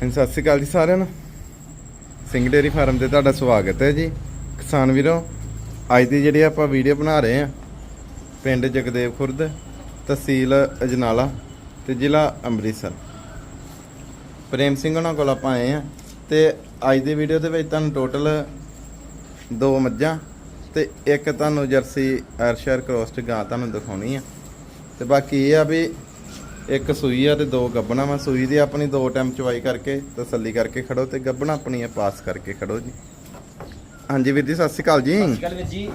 ਹਾਂਜੀ, ਸਤਿ ਸ਼੍ਰੀ ਅਕਾਲ ਜੀ ਸਾਰਿਆਂ ਨੂੰ। ਸਿੰਘ ਡੇਰੀ ਫਾਰਮ ਤੇ ਤੁਹਾਡਾ ਸਵਾਗਤ ਹੈ ਜੀ। ਕਿਸਾਨ ਵੀਰੋ ਅੱਜ ਦੀ ਜਿਹੜੀ ਆਪਾਂ ਵੀਡੀਓ ਬਣਾ ਰਹੇ ਆ ਪਿੰਡ ਜਗਦੇਵ ਖੁਰਦ ਤਹਿਸੀਲ ਅਜਨਾਲਾ ਤੇ ਜ਼ਿਲ੍ਹਾ ਅੰਮ੍ਰਿਤਸਰ। ਪ੍ਰੇਮ ਸਿੰਘ ਉਹਨਾਂ ਕੋਲ ਆਪਾਂ ਆਏ ਆ ਤੇ ਅੱਜ ਦੀ ਵੀਡੀਓ ਦੇ ਵਿੱਚ ਤੁਹਾਨੂੰ ਟੋਟਲ ਦੋ ਮੱਝਾਂ ਤੇ ਇੱਕ ਤੁਹਾਨੂੰ ਜਰਸੀ ਆਇਰਸ਼ਾਇਰ ਕ੍ਰੋਸਟ ਗਾਂ ਤੁਹਾਨੂੰ ਦਿਖਾਉਣੀ ਆ। ਤੇ ਬਾਕੀ ਇਹ ਆ ਵੀ ਇੱਕ ਸੂਈ ਆ ਤੇ ਦੋ ਗੱਬਣਾ ਵਾ ਸੂਈ ਦੀ ਆਪਣੀ ਦੋ ਟਾਈਮ ਚਵਾਈ ਕਰਕੇ ਤਸੱਲੀ ਕਰਕੇ ਖੜੋ ਤੇ ਗੱਬਣਾ ਆਪਣੀ ਆ ਪਾਸ ਕਰਕੇ ਖੜੋ ਜੀ। ਹਾਂਜੀ ਵੀਰ ਜੀ ਸਤਿ ਸ਼੍ਰੀ ਅਕਾਲ ਜੀ। ਸਤਿ ਸ਼੍ਰੀ ਅਕਾਲ ਵੀਰ ਜੀ।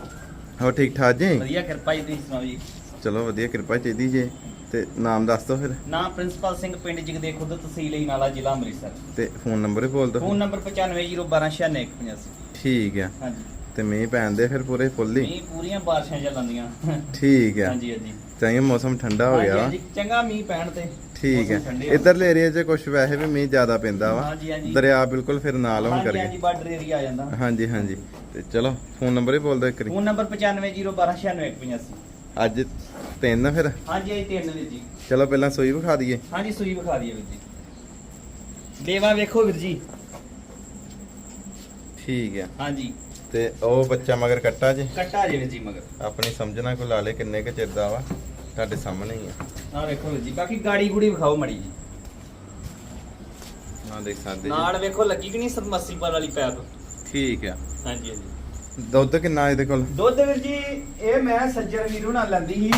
ਹੋ ਠੀਕ ਠਾਕ ਜੀ? ਵਧੀਆ ਕਿਰਪਾ ਜੀ ਤੁਸੀਂ ਸੁਣਾਓ ਜੀ? ਚਲੋ ਵਧੀਆ ਕਿਰਪਾ ਚਾਹੀਦੀ ਜੀ। ਤੇ ਨਾਮ ਦੱਸ ਦਿਓ ਫਿਰ। ਨਾਮ ਪ੍ਰਿੰਸੀਪਲ ਸਿੰਘ ਪਿੰਡ ਜਗਦੇ ਖੁਦ ਤਹਿਸੀਲ ਹੀ ਨਾਲਾ ਜ਼ਿਲ੍ਹਾ ਅੰਮ੍ਰਿਤਸਰ। ਤੇ ਫੋਨ ਨੰਬਰ ਬੋਲ ਦਿਓ। ਫੋਨ ਨੰਬਰ 9501296185 ਠੀਕ ਆ। ਹਾਂਜੀ। ਤੇ ਮੀਂਹ ਪੈਣ ਦੇ ਫਿਰ ਪੂਰੇ ਫੁੱਲ ਹੀ। ਮੀਂਹ ਪੂਰੀਆਂ ਬਾਰਿਸ਼ਾਂ ਚੱਲਦੀਆਂ ਠੀਕ ਆ ਹਾਂਜੀ ਹਾਂਜੀ। ਚਾਹੀਏ ਮੌਸਮ ਠੰਡਾ ਹੋ ਗਿਆ ਹਾਂਜੀ, ਚੰਗਾ ਮੀਂਹ ਪੈਣ ਤੇ। ਠੀਕ ਹੈ। ਹੋ- ਇਧਰਲੇ ਏਰੀਆ 'ਚ ਕੁਝ ਵੈਸੇ ਵੀ ਮੀਂਹ ਜ਼ਿਆਦਾ ਪੈਂਦਾ ਵਾ। ਦਰਿਆ ਬਿਲਕੁਲ ਫਿਰ ਨਾਲ ਹੋਣ ਹਾਂਜੀ ਹਾਂਜੀ ਬਾਰਡਰ ਏਰੀਆ ਆ ਜਾਂਦਾ। ਹਾਂਜੀ ਹਾਂਜੀ। ਤੇ ਚਲੋ ਫੋਨ ਨੰਬਰ ਹੀ ਬੋਲ ਦਿਓ ਫੋਨ ਨੰਬਰ 9501296185 ਅੱਜ ਤਿੰਨ ਫਿਰ। ਹਾਂਜੀ ਆਈ ਤਿੰਨ ਵੀਰ ਜੀ। ਚਲੋ ਪਹਿਲਾਂ ਸੂਈ ਵਿਖਾ ਦਈਏ। ਹਾਂਜੀ ਸੂਈ ਵਿਖਾ ਦਈਏ ਵੀਰ ਜੀ। ਦੇਵਾ ਵੇਖੋ ਵੀਰ ਜੀ। ਠੀਕ ਹੈ। ਹਾਂਜੀ। ਤੇ ਉਹ ਬੱਚਾ ਮਗਰ ਕੱਟਾ ਜੇ? ਕੱਟਾ ਜੇ ਜੀ ਮਗਰ। ਆਪਣੀ ਸਮਝਣਾ ਕੋ ਲਾ ਲੇ ਕਿੰਨੇ ਕੁ ਚਿਰ ਦਾ ਵਾ ਤੁਹਾਡੇ ਸਾਹਮਣੇ ਹੀ ਆ। ਆ ਵੇਖੋ ਜੀ ਬਾਕੀ ਗਾੜੀ ਗੁੜੀ ਵਿਖਾਓ ਮੜੀ ਜੀ। ਨਾ ਦੇਖ ਸਕਦੇ ਜੀ। ਨਾਲ ਵੇਖੋ ਲੱਗੀ ਕਿ ਨਹੀਂ ਸਰਮਸੀਪਲ ਵਾਲੀ ਪੈਪ? ਠੀਕ ਆ। ਹਾਂਜੀ ਹਾਂਜੀ। ਦੁੱਧ ਕਿੰਨਾ ਇਹਦੇ ਕੋਲ? ਦੁੱਧ ਵੀਰ ਜੀ ਇਹ ਮੈਂ ਸੱਜਰ ਵੀਰੂ ਨਾਲ ਲੈਂਦੀ ਸੀ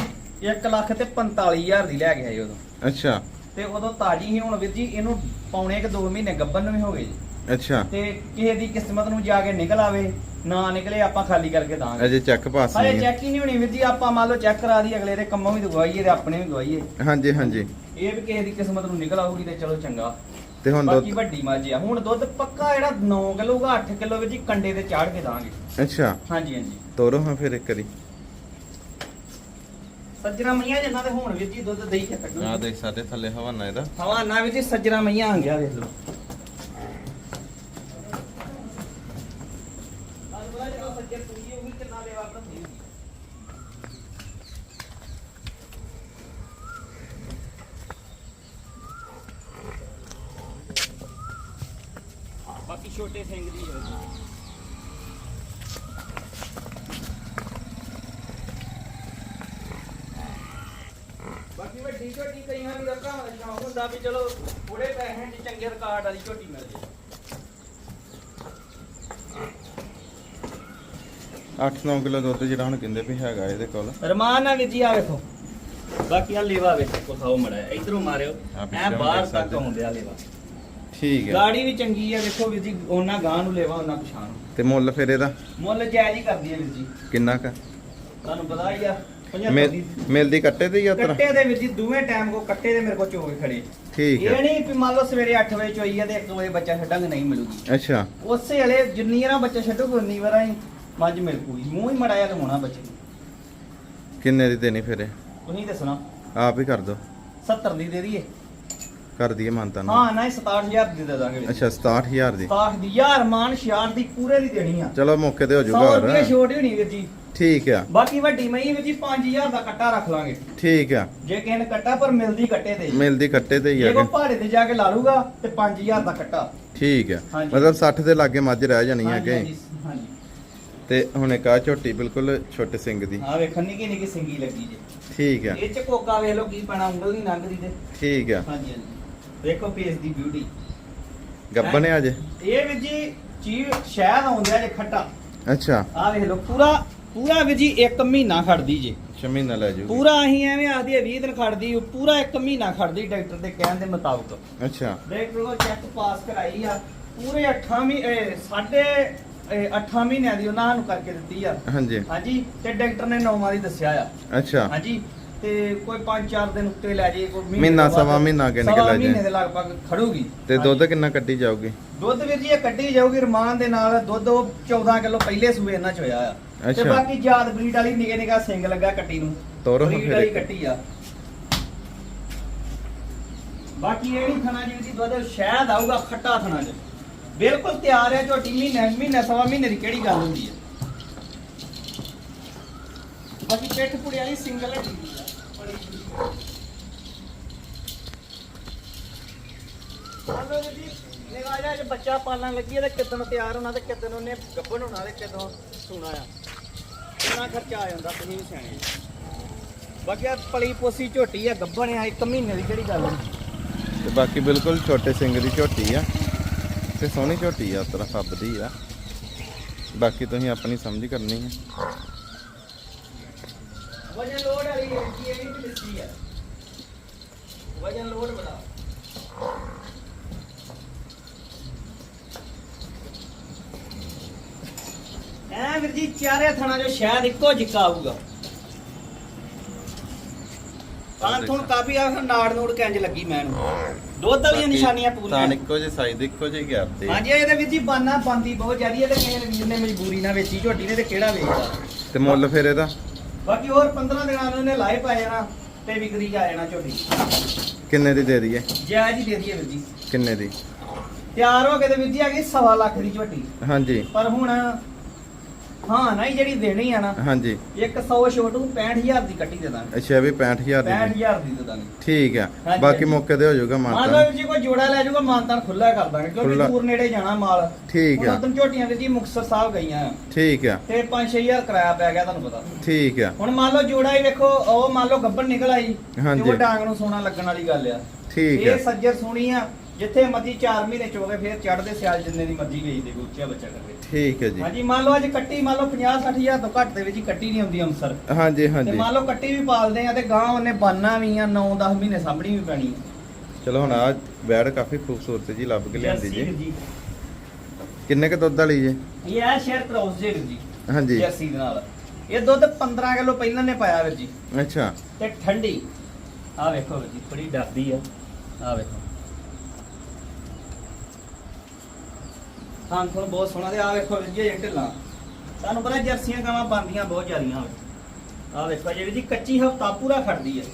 1 ਲੱਖ ਤੇ 45000 ਦੀ ਲੈ ਕੇ ਆਈ ਉਦੋਂ। ਅੱਛਾ। ਤੇ ਉਦੋਂ ਤਾਜੀ ਸੀ ਹੁਣ ਵੀਰ ਜੀ ਇਹਨੂੰ ਪੌਣੇ ਕਿ 2 ਮਹੀਨੇ ਗੱਬਨ ਨੂੰ ਵੀ ਹੋ ਗਏ ਜੀ। ਅੱਛਾ। ਤੇ ਕਿਸੇ ਦੀ ਕਿਸਮਤ ਨੂੰ ਜਾ ਕੇ ਨਿਕਲ ਆਵੇ ਨਾ ਨਿਕਲੇ ਆਪਾਂ ਖਾਲੀ ਕਰਕੇ ਦਾਂਗੇ। ਅਜੇ ਚੈੱਕ ਪਾਸ ਹਾਲੇ ਨਹੀਂ ਹੈ। ਚੈੱਕ ਹੀ ਨਹੀਂ ਹੋਣੀ ਵੀਰ ਜੀ ਆਪਾਂ ਮੰਨ ਲਓ ਚੈੱਕ ਕਰਾ ਦੀ ਅਗਲੇ ਦੇ ਕੰਮੋਂ ਵੀ ਦਵਾਈਏ ਤੇ ਆਪਣੇ ਵੀ ਦਵਾਈਏ। ਹਾਂਜੀ ਹਾਂਜੀ। ਇਹ ਵੀ ਕਿਸੇ ਦੀ ਕਿਸਮਤ ਨੂੰ ਨਿਕਲ ਆਊਗੀ ਤੇ ਚਲੋ ਚੰਗਾ। ਤੇ ਹੁਣ ਬਾਕੀ ਦੁੱਧ ਵੱਡੀ ਮੱਝ ਆ। ਹੁਣ ਦੁੱਧ ਪੱਕਾ ਜਿਹੜਾ 9 ਕਿਲੋ ਦਾ 8 ਕਿਲੋ ਵਿੱਚ ਜੀ ਕੰਡੇ ਤੇ ਚਾੜ ਕੇ ਦਾਂਗੇ। ਅੱਛਾ। ਹਾਂਜੀ ਹਾਂਜੀ। ਤੋਰੋ ਹਾਂ ਫਿਰ ਇੱਕ ਵਾਰੀ। ਸੱਜਣਾ ਮਈਆਂ ਜਿੰਨਾ ਤੇ ਹੁਣ ਵੀਰ ਜੀ ਦੁੱਧ ਦੇਈ ਕੇ ਕੱਢੋ ਆ ਦੇਖ ਸਾਡੇ ਥੱਲੇ ਹਵਾਨਾ ਇਹਦਾ। ਹਵਾ ਨਾ ਵੀਰ ਜੀ ਸੱਜਣਾ ਮਈਆਂ ਆ ਗਿਆ ਵੇਖ ਲਓ। ਬਾਕੀ ਛੋਟੇ ਸਿੰਘ ਦੀ ਹੈ ਬਾਕੀ ਵੱਡੀ ਝੋਟੀ ਕਈਆਂ ਨੂੰ ਰੱਖਾਂ ਦਾ ਸ਼ੌਂਕ ਹੁੰਦਾ ਵੀ ਚਲੋ ਥੋੜੇ ਪੈਸਿਆਂ 'ਚ ਚੰਗੇ ਰਿਕਾਰਡ ਵਾਲੀ ਝੋਟੀ ਮਿਲ ਜੇ 8-9 ਕਿਲੋ ਦੁੱਧ ਜਿਹੜਾ ਹੁਣ ਕਹਿੰਦੇ ਵੀ ਹੈਗਾ ਇਹਦੇ ਕੋਲ। ਰਮਾਨ ਨਾਲ ਵੀਰ ਜੀ ਆ ਵੇਖੋ। ਬਾਕੀ ਆ ਲੇਵਾ ਵੇਖੋ ਕੋਥਾਓ ਮੜਾ ਇਧਰੋਂ ਮਾਰਿਓ। ਐ ਬਾਹਰ ਤੱਕ। ਆਉਂਦੇ ਆ ਲੇਵਾ। ਠੀਕ ਹੈ। ਗਾੜੀ ਵੀ ਚੰਗੀ ਆ ਵੇਖੋ ਵੀਰ ਜੀ ਉਹਨਾਂ ਗਾਂ ਨੂੰ ਲੇਵਾ ਉਹਨਾਂ ਪਛਾਣ ਤੇ ਮੁੱਲ ਫਿਰ ਇਹਦਾ? ਮੁੱਲ ਜਾਇਜ਼ ਹੀ ਕਰਦੀ ਹੈ ਵੀਰ ਜੀ। ਕਿੰਨਾ ਕ? ਤੁਹਾਨੂੰ ਪਤਾ ਹੀ ਆ 75 ਮਿਲ- ਦੀ ਮਿਲਦੀ ਕੱਟੇ ਤੇ ਯਾਤਰਾ ਕੱਟੇ ਦੇ ਵੀਰ ਜੀ ਦੋਵੇਂ ਟਾਈਮ ਕੋ ਕੱਟੇ ਦੇ ਮੇਰੇ ਕੋ ਚੋਗੇ ਖੜੇ। ਠੀਕ ਇਹ ਹੈ ਨਹੀਂ ਵੀ ਮੰਨ ਲਓ ਸਵੇਰੇ 8 ਵਜੇ ਚੋਈ ਆ ਤੇ 1 ਵਜੇ ਬੱਚਾ ਛੱਡਾਂਗੇ ਨਹੀਂ ਮਿਲੂਗੀ। ਅੱਛਾ। ਉਸੇ ਵੇਲੇ ਜਿੰਨੀ ਵਾਰਾਂ ਬੱਚਾ ਛੱਡੂਗਾ ਉਨੀ ਵਾਰਾਂ ਹੀ ਮੱਝ ਮਿਲ ਪੂਗੀ ਮੂੰਹ ਹੀ ਮੜਾਇਆ ਲਵਾਉਣਾ ਬੱਚੇ ਨੂੰ। ਕਿੰਨੇ ਦੀ ਦੇਣੀ ਫਿਰ ਇਹ? ਤੁਸੀਂ ਦੱਸਣਾ। ਆਪ ਹੀ ਕਰ ਦੋ। 70 ਦੀ ਦੇ ਦਈਏ। ਕਰ ਦਈਏ ਮਾਨਤਾ ਨੂੰ ਹਾਂ ਨਾ 67000 ਦੀ ਦੇ ਦਾਂਗੇ। ਅੱਛਾ 67000 ਦੀ। 67000 ਮਾਨ 66 ਦੀ ਪੂਰੇ ਦੀ ਦੇਣੀ ਆ। ਚਲੋ ਮੌਕੇ ਤੇ ਹੋ 100 ਜਾਊਗਾ ਰੁਪਏ ਹੋਰ ਛੋਟ ਹੀ ਹੋਣੀ ਵੀਰ ਜੀ। ਠੀਕ ਆ। ਬਾਕੀ ਵੱਡੀ ਮਈ ਵੀਰ ਜੀ 5000 ਦਾ ਕੱਟਾ ਰੱਖ ਲਾਂਗੇ। ਠੀਕ ਆ। ਜੇ ਕਿਸੇ ਨੇ ਕੱਟਾ ਪਰ ਮਿਲਦੀ ਕੱਟੇ ਤੇ ਮਿਲਦੀ ਕੱਟੇ ਤੇ ਹੀ ਜੇ ਆ ਕੋ ਪਹਾੜੇ ਤੇ ਜਾ ਕੇ ਲਾ ਲੂਗਾ ਤੇ 5000 ਦਾ ਕੱਟਾ। ਠੀਕ ਆ। ਹਾਂਜੀ। ਮਤਲਬ 60 ਦੇ ਲਾਗੇ ਮੱਝ ਰਹਿ ਜਾਣੀ ਹੈ ਹਾਂਜੀ, ਕਿ ਹਾਂਜੀ, ਹਾਂਜੀ। ਤੇ ਹੁਣ ਇੱਕ ਆ ਝੋਟੀ ਬਿਲਕੁਲ ਛੋਟੇ ਸਿੰਘ ਦੀ। ਆ ਵੇਖਣ ਨਿੱਕੀ ਨਿੱਕੀ ਸਿੰਗੀ ਲੱਗੀ ਜੇ। ਠੀਕ ਆ। ਇਹ ਚ ਕੋਕਾ ਵੇਖ ਲਓ ਕੀ ਪੈਣਾ ਉਂਗਲ ਨਹੀਂ ਲੰਘਦੀ ਤੇ। ਠੀਕ ਆ। ਹਾਂਜੀ ਹਾਂਜੀ। ਵੇਖੋ ਫੇਸ ਦੀ ਬਿਊਟੀ ਗੱਬਨ ਆ ਜੇ। ਇਹ ਵੀ ਜੀ ਚੀਜ਼ ਸ਼ਹਿਦ ਆਉਂਦਾ ਜੇ ਖੱਟਾ। ਅੱਛਾ। ਆ ਵੇਖ ਲਓ ਪੂਰਾ ਪੂਰਾ ਵੀ ਜੀ 1 ਮਹੀਨਾ ਖੜਦੀ ਜੇ। ਸ਼ਮੀਨਾ ਲੈ ਜਾਊਗੀ। ਪੂਰਾ ਅਸੀਂ ਐਵੇਂ ਆਖਦੀ 20 ਦਿਨ ਖੜਦੀ ਪੂਰਾ 1 ਮਹੀਨਾ ਖੜਦੀ ਡਾਕਟਰ ਦੇ ਕਹਿਣ ਦੇ ਮੁਤਾਬਕ। ਅੱਛਾ। ਡਾਕਟਰ ਕੋਲ ਚੈੱਕ ਪਾਸ ਕਰਾਈ ਆ ਪੂਰੇ 8 ਮਹੀਨੇ ਸਾਢੇ 8 ਮਹੀਨਿਆਂ ਦੀ ਉਹਨਾਂ ਨੂੰ ਕਰਕੇ ਦਿੱਤੀ ਆ। ਹਾਂਜੀ। ਹਾਂਜੀ ਤੇ ਡਾਕਟਰ ਨੇ 9 ਦੀ ਦੱਸਿਆ ਆ। ਅੱਛਾ। ਹਾਂਜੀ ਤੇ ਕੋਈ 5-4 ਦਿਨ ਉੱਤੇ ਲੈ ਜੇ ਕੋਈ ਮਹੀਨੇ ਸਵਾ ਮਹੀਨਾ ਕਿੰਨੇ ਕੁ ਲੈ ਜੇ? ਮਹੀਨੇ ਦੇ ਲਗਭਗ ਖੜੂਗੀ। ਤੇ। ਦੁੱਧ ਕਿੰਨਾ ਕੱਢੀ ਜਾਊਗੀ? ਦੁੱਧ ਵੀਰ ਜੀ ਇਹ ਕੱਢੀ ਜਾਊਗੀ ਰਮਾਨ ਦੇ ਨਾਲ ਦੁੱਧ ਉਹ 14 ਕਿਲੋ ਪਹਿਲੇ ਸੂਏ ਇਹਨਾਂ ਚ ਹੋਇਆ ਆ। ਤੇ। ਬਾਕੀ ਜਾਤ ਬਰੀਡ ਵਾਲੀ ਨਿਗੇ ਨਿਗਾ ਸਿੰਗ ਲੱਗਾ ਕੱਟੀ ਨੂੰ। ਤੋਰੋ ਹਾਂ ਬਰੀਡ ਫਿਰ ਵਾਲੀ। ਕੱਟੀ ਆ। ਬਾਕੀ ਇਹ ਨਹੀਂ ਖਾਣਾ ਜੀ ਦੀ ਦੁੱਧ ਸ਼ਹਿਦ ਆਊਗਾ ਖੱਟਾ ਥਣਾ ਚ ਬਿਲਕੁਲ ਤਿਆਰ ਹੈ ਝੋਟੀ ਮਹੀਨੇ ਮਹੀਨੇ ਸਵਾ ਮਹੀਨੇ ਦੀ ਕਿਹੜੀ ਗੱਲ ਹੁੰਦੀ ਹੈ? ਬਾਕੀ ਪਿੱਠ ਪੁੜੀ ਵਾਲੀ ਸਿੰਗਲ ਹੈ ਜੀ। ਅੱਜ ਬੱਚਾ ਪਾਲਣ ਲੱਗੀ ਹੈ ਤੇ ਕਿਦਨ ਤਿਆਰ ਹੋਣਾ ਤੇ ਕਿਦਨ ਉਹਨੇ ਗੱਭਣ ਹੋਣਾ ਤੇ ਕਿਦੋਂ ਸੂਣਾ ਆ। ਕਿੰਨਾ ਖਰਚਾ ਆ ਜਾਂਦਾ ਤੁਸੀਂ ਸਿਆਣੇ। ਬਾਕੀ ਆ ਪਲੀ ਪੋਸੀ ਝੋਟੀ ਆ ਗੱਭਣ ਆ ਇੱਕ ਮਹੀਨੇ ਦੀ ਕਿਹੜੀ ਗੱਲ ਤੇ ਬਾਕੀ ਬਿਲਕੁਲ ਛੋਟੇ ਸਿੰਘ ਦੀ ਝੋਟੀ ਆ। ਤੇ ਸੋਹਣੀ ਝੋਟੀ ਆ, ਤਰਾ ਫੱਬਦੀ ਆ। ਬਾਕੀ ਤੁਸੀਂ ਆਪਣੀ ਸਮਝ ਕਰਨੀ ਹੈ ਵਜਨ ਲੋਡ ਵਾਲੀ ਹੈ ਇਹ ਵੀ ਲਿੱਤੀ ਆ। ਵਜਨ ਲੋਡ ਬੜਾ ਐ ਵੀਰ ਜੀ, ਚਾਰੇ ਥਣਾ ਜੋ ਸ਼ਾਇਦ ਇੱਕੋ ਜਿੱਕਾ ਆਊਗਾ। ਤਾਂ ਤੁਹਾਨੂੰ ਕਾਫੀ ਆ ਨਾੜ ਨੂੜ ਕੰਜ ਲੱਗੀ ਮੈਨੂੰ ਦੁੱਧ ਵਾਲੀਆਂ ਨਿਸ਼ਾਨੀਆਂ ਤਾਂ ਪੂਰੀਆਂ ਇੱਕੋ ਜਿਹੇ ਸਾਈਜ਼ ਇੱਕੋ ਜਿਹੇ ਗੈਪ ਤੇ। ਹਾਂਜੀ ਇਹਦੇ ਵੀਰ ਜੀ ਬਾਨਾ ਬੰਦੀ ਬਹੁਤ ਜ਼ਿਆਦੀ ਹੈ ਤੇ ਕਿਸੇ ਵੀਰ ਨੇ ਮਜਬੂਰੀ ਨਾਲ ਵੇਚੀ ਝੋਟੀ ਨੇ ਤੇ ਕਿਹੜਾ ਵੇਚਦਾ ਤੇ ਮੁੱਲ ਫਿਰ ਇਹਦਾ? ਬਾਕੀ ਹੋਰ 15 ਦਿਨਾਂ ਨੂੰ ਇਹਨੇ ਲਾਏ ਪੈ ਜਾਣਾ ਤੇ ਵਿਕਰੀ ਜਾ ਜਾਣਾ ਝੋਟੀ। ਕਿੰਨੇ ਦੀ ਦੇ ਦਈਏ? ਜਾਇਜ਼ ਹੀ ਦੇ ਦਈਏ ਵੀਰ ਜੀ। ਕਿੰਨੇ ਦੀ? ਤਿਆਰ ਹੋ ਕੇ ਤੇ ਵੀਰ ਜੀ ਆ ਗਈ ਸਵਾ ਲੱਖ ਦੀ ਝੋਟੀ। ਹਾਂਜੀ। ਪਰ ਹੁਣ ਹਾਂ ਨਹੀਂ ਜਿਹੜੀ ਦੇਣੀ ਆ ਨਾ ਹਾਂਜੀ। 100 ਛੋਟੂ 65000 ਦੀ ਕੱਟੀ ਦੇ ਦਾਂਗੇ। ਅੱਛਾ ਵੀ 65000 ਦੀ। 65000 ਦੀ ਦੇ ਦਾਂਗੇ। ਠੀਕ ਆ ਬਾਕੀ। ਮੌਕੇ ਤੇ ਹੋ ਜਾਊਗਾ ਮੰਨ ਮਾਨਤਾ ਲਓ ਜੀ ਕੋਈ ਜੋੜਾ ਲੈ ਜਾਊਗਾ ਮਾਨਤਾਨ ਖੁੱਲਾ ਕਰ ਦਾਂਗੇ ਕਿਉਂਕਿ। ਦੂਰ ਨੇੜੇ ਜਾਣਾ ਮਾਲ। ਠੀਕ ਹੁਣ ਆ। ਉਦੋਂ ਝੋਟੀਆਂ ਵੀਰ ਜੀ ਮੁਕਤਸਰ ਸਾਹਿਬ ਗਈਆਂ ਠੀਕ ਆ। ਤੇ 5-6000 ਕਿਰਾਇਆ ਪੈ ਗਿਆ ਤੁਹਾਨੂੰ ਪਤਾ। ਠੀਕ ਆ। ਹੁਣ ਮੰਨ ਲਓ ਜੋੜਾ ਹੀ ਵੇਖੋ ਉਹ ਮੰਨ ਲਓ ਗੱਬਣ ਨਿਕਲ ਆਈ ਹਾਂਜੀ। ਉਹ ਡਾਂਗ ਨੂੰ ਸੋਨਾ ਲੱਗਣ ਵਾਲੀ ਗੱਲ ਆ। ਠੀਕ ਆ। ਇਹ ਸੱਜਰ ਸੋਹਣੀ ਆ ਜਿੱਥੇ ਮਰਜ਼ੀ 4 ਮਹੀਨੇ ਚੋਗੇ ਫਿਰ ਚੜਦੇ ਸਿਆਲ ਜਿੰਨੇ ਦੀ ਮਰਜ਼ੀ ਵੇਚ ਦੇ ਉੱਚਾ ਬੱਚਾ ਕਰੇ ਠੀਕ ਹੈ ਜੀ। ਹਾਂਜੀ ਮੰਨ ਲਓ ਅੱਜ ਕੱਟੀ ਮੰਨ ਲਓ 50 60000 ਤੋਂ ਘੱਟ ਦੇ ਵਿੱਚ ਕੱਟੀ ਨਹੀਂ ਆਉਂਦੀ ਅੰਸਰ ਹਾਂਜੀ ਤੇ ਹਾਂਜੀ। ਮੰਨ ਲਓ ਕੱਟੀ ਵੀ ਪਾਲਦੇ ਆ ਤੇ ਗਾਂ ਉਹਨੇ ਬਾਨਾ ਵੀ ਆ 9-10 ਮਹੀਨੇ ਸਾਂਭਣੀ ਵੀ ਪੈਣੀ ਚਲੋ ਹੁਣ ਆ ਬੈੜ ਕਾਫੀ ਖੂਬਸੂਰਤ ਜੀ ਲੱਭ ਕੇ ਲਿਆਂਦੀ ਜੀ। ਕਿੰਨੇ ਕ ਦੁੱਧ ਵਾਲੀ ਜੀ? ਇਹ ਆ ਸ਼ੇਰ ਕ੍ਰੋਸ ਜੇ ਜੀ ਹਾਂਜੀ। ਜਰਸੀ ਦੇ ਨਾਲ। ਇਹ ਦੁੱਧ 15 ਕਿਲੋ ਪਹਿਲਾਂ ਨੇ ਪਾਇਆ ਵੀਰ ਜੀ। ਅੱਛਾ। ਤੇ ਠੰਡੀ। ਆ ਵੇਖੋ ਵੀਰ ਜੀ ਬੜੀ ਡਰਦੀ ਆ। ਆ ਵੇਖੋ। ਹਾਂ ਤੁਹਾਨੂੰ ਬਹੁਤ ਸੋਹਣਾ ਤੇ ਆ ਵੇਖੋ ਵੀਰ ਜੀ ਇਹ ਢਿੱਲਾਂ। ਤੁਹਾਨੂੰ ਪਤਾ ਜਰਸੀਆਂ ਗਾਵਾਂ ਬੰਦੀਆਂ ਬਹੁਤ ਜ਼ਿਆਦੀਆਂ ਹੋਵੇ ਆ ਵੇਖੋ ਜਿਹੜੀ ਜੀ ਕੱਚੀ ਹਫਤਾ ਪੂਰਾ ਖੜਦੀ ਹੈ।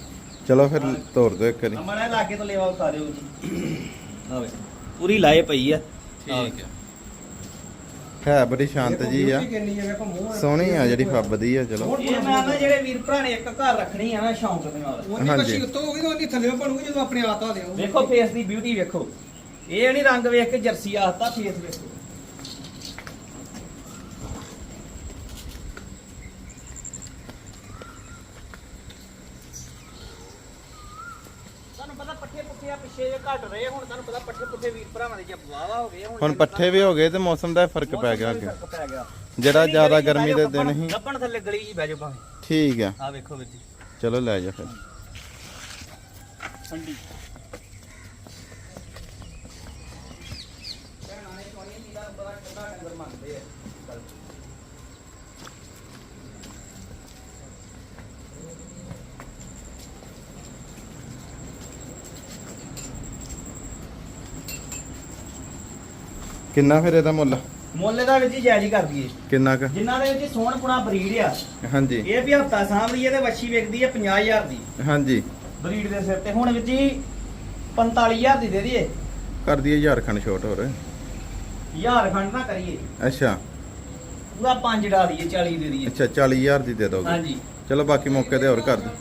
ਚਲੋ ਫਿਰ ਤੋਰ ਦਿਓ ਇੱਕ ਵਾਰੀ। ਅਮੜਾ ਲਾਗੇ ਤੋਂ ਲੈਵਾ ਉਤਾਰੇ ਹੋ ਜੀ। ਆ ਵੇਖੋ ਪੂਰੀ ਲਾਏ ਪਈ ਆ। ਠੀਕ ਹੈ ਹੈ ਬੜੀ ਸ਼ਾਂਤ ਜੀ ਆ। ਸੋਹਣੀ ਆ ਜਿਹੜੀ ਫੱਬਦੀ ਆ ਚਲੋ। ਇਹ ਮੈਂ ਨਾ ਜਿਹੜੇ ਵੀਰ ਭਰਾ ਨੇ ਇੱਕ ਘਰ ਰੱਖਣੀ ਆ ਨਾ ਸ਼ੌਂਕ ਦੇ ਨਾਲ। ਉਹਦੀ। ਕੱਚੀ ਉੱਤੋਂ ਹੋ ਗਈ ਤਾਂ ਉਹਦੀ ਥੱਲੇ ਬਣੂਗੀ ਜਦੋਂ ਆਪਣੇ ਆਤਾ ਦਿਓ ਵੇਖੋ ਫੇਸ ਦੀ ਬਿਊਟੀ ਵੇਖੋ। ਇਹ ਨਹੀਂ ਰੰਗ ਵੇਖ ਕੇ ਜਰਸੀ ਆਖਤਾ ਫੇਸ ਵੇਖੋ ਤੁਹਾਨੂੰ ਪਤਾ ਪੱਠੇ ਪੁੱਠੇ ਆ ਪਿੱਛੇ ਜੇ ਘਟ ਰਹੇ ਹੁਣ ਤੁਹਾਨੂੰ ਪਤਾ ਪੱਠੇ ਪੁੱਠੇ ਵੀਰ ਭਰਾਵਾਂ ਦੇ ਜੇ ਵਾਵਾ ਹੋ ਗਏ ਹੁਣ ਪੱਠੇ ਵੀ ਹੋ ਗਏ ਤੇ ਮੌਸਮ ਦਾ ਫ਼ਰਕ ਪੈ ਗਿਆ ਅੱਗੇ। ਫ਼ਰਕ ਪੈ ਗਿਆ। ਜਿਹੜਾ ਜ਼ਿਆਦਾ ਗਰਮੀ ਦੇ ਦਿਨ ਸੀ ਗੱਭਣ ਥੱਲੇ ਗਲੀ ਜੀ ਬਹਿ ਜਾਓ ਭਾਵੇਂ। ਠੀਕ ਆ। ਆ ਵੇਖੋ ਵੀਰ ਜੀ। ਚਲੋ ਲੈ ਜਾ ਫਿਰ। ਠੰਡੀ। ਕਿੰਨਾ ਫਿਰ ਇਹਦਾ ਮੁੱਲ? ਮੁੱਲ ਦਾ ਵਿੱਚ ਜਾਇਜ਼ ਹੀ ਕਰ ਦਈਏ। ਕਿੰਨਾ ਕ? ਜਿਨ੍ਹਾਂ ਦੇ ਵਿੱਚ ਸੋਹਣ ਪੁਣਾ ਬਰੀਡ ਆ ਹਾਂਜੀ। ਇਹ ਵੀ ਹਫਤਾ ਹੈ ਤੇ ਵੱਛੀ ਵਿਕਦੀ ਹੈ 50000 ਦੀ। ਹਾਂਜੀ। ਬਰੀਡ ਦੇ ਸਿਰ ਤੇ। ਹੁਣ ਵਿੱਚ ਜੀ 45000 ਦੀ ਦੇ ਦਈਏ। ਕਰ ਦਈਏ ਹਜ਼ਾਰ ਖੰਡ ਛੋਟ ਹੋਰ। ਹਜ਼ਾਰ ਖੰਡ ਨਾ ਕਰੀਏ। ਅੱਛਾ। ਪੂਰਾ 5 ਡਾ ਦਈਏ 40 ਦੇ ਦਈਏ। ਅੱਛਾ 40000 ਦੀ ਦੇ ਦੋਗੇ। ਹਾਂਜੀ। ਚਲੋ ਬਾਕੀ ਮੌਕੇ ਤੇ ਹੋਰ ਕਰ ਦਿਓ।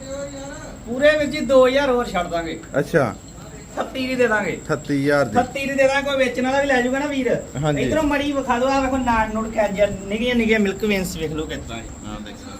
ਪੂਰੇ ਵਿੱਚ ਹੀ 2000 ਹੋਰ ਛੱਡ ਦਾਂਗੇ। ਅੱਛਾ। 36 ਦੀ ਦੇ ਦਾਂਗੇ। 38000 ਦੀ। 36 ਦੀ ਦੇ ਦਾਂਗੇ ਕੋਈ ਵੇਚਣ ਵਾਲਾ ਵੀ ਲੈ ਜਾਊਗਾ ਨਾ ਵੀਰ। ਹਾਂਜੀ। ਇਧਰੋਂ ਮੜੀ ਵਿਖਾ ਦਿਓ ਆ ਵੇਖੋ ਨਾੜ ਨੋੜ ਕੈਂਜਰ ਨਿਗੀਆਂ ਨਿਗੀਆਂ ਮਿਲਕ ਵੇਨਸ ਵੇਖ ਲਓ ਕਿਸ ਤਰ੍ਹਾਂ ਹਾਂ ਦੇਖੋ।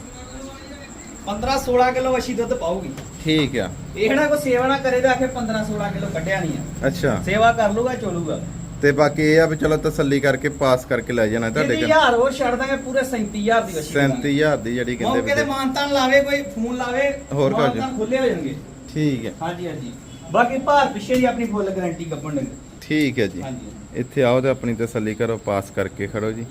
15 16 ਕਿਲੋ ਵੱਛੀ ਦੁੱਧ ਪਾਊਗੀ। ਠੀਕ ਆ। ਇਹ ਨਾ ਕੋਈ ਸੇਵਾ ਨਾ ਕਰੇ ਤਾਂ ਆਖੇ 15 16 ਕਿਲੋ ਕੱਢਿਆ ਨਹੀਂ ਆ। ਅੱਛਾ। ਸੇਵਾ ਕਰ ਲੂਗਾ ਚੋਲੂਗਾ। ਤੇ ਬਾਕੀ ਇਹ ਆ ਵੀ ਚਲੋ ਤਸੱਲੀ ਕਰਕੇ ਪਾਸ ਕਰਕੇ ਲੈ ਜਾਣਾ ਤੁਹਾਡੇ ਇਹਦੀ ਕੋਲ ਹਜ਼ਾਰ ਹੋਰ ਛੱਡ ਦਾਂਗੇ ਪੂਰੇ 37000 ਦੀ ਵੱਛੀ 37000 ਦੀ ਜਿਹੜੀ ਮੌਕੇ ਤੇ ਕਹਿੰਦੇ ਮਾਨਤਾਨ ਲਾਵੇ ਕੋਈ ਫੋਨ ਲਾਵੇ ਹੋਰ ਕੁਝ? ਮਾਨਤਾਨ ਖੁੱਲੇ ਹੋ ਜਾਣਗੇ। ਠੀਕ ਹੈ। ਹਾਂਜੀ ਹਾਂਜੀ। ਬਾਕੀ ਭਾਰ ਪਿੱਛੇ ਦੀ ਆਪਣੀ ਫੁੱਲ ਗਾਰੰਟੀ ਕੱਪਣ ਦੇ ਠੀਕ ਹੈ ਜੀ। ਹਾਂਜੀ। ਇੱਥੇ ਆਓ ਤੇ ਆਪਣੀ ਤਸੱਲੀ ਕਰੋ ਪਾਸ ਕਰਕੇ ਖੜੋ ਜੀ।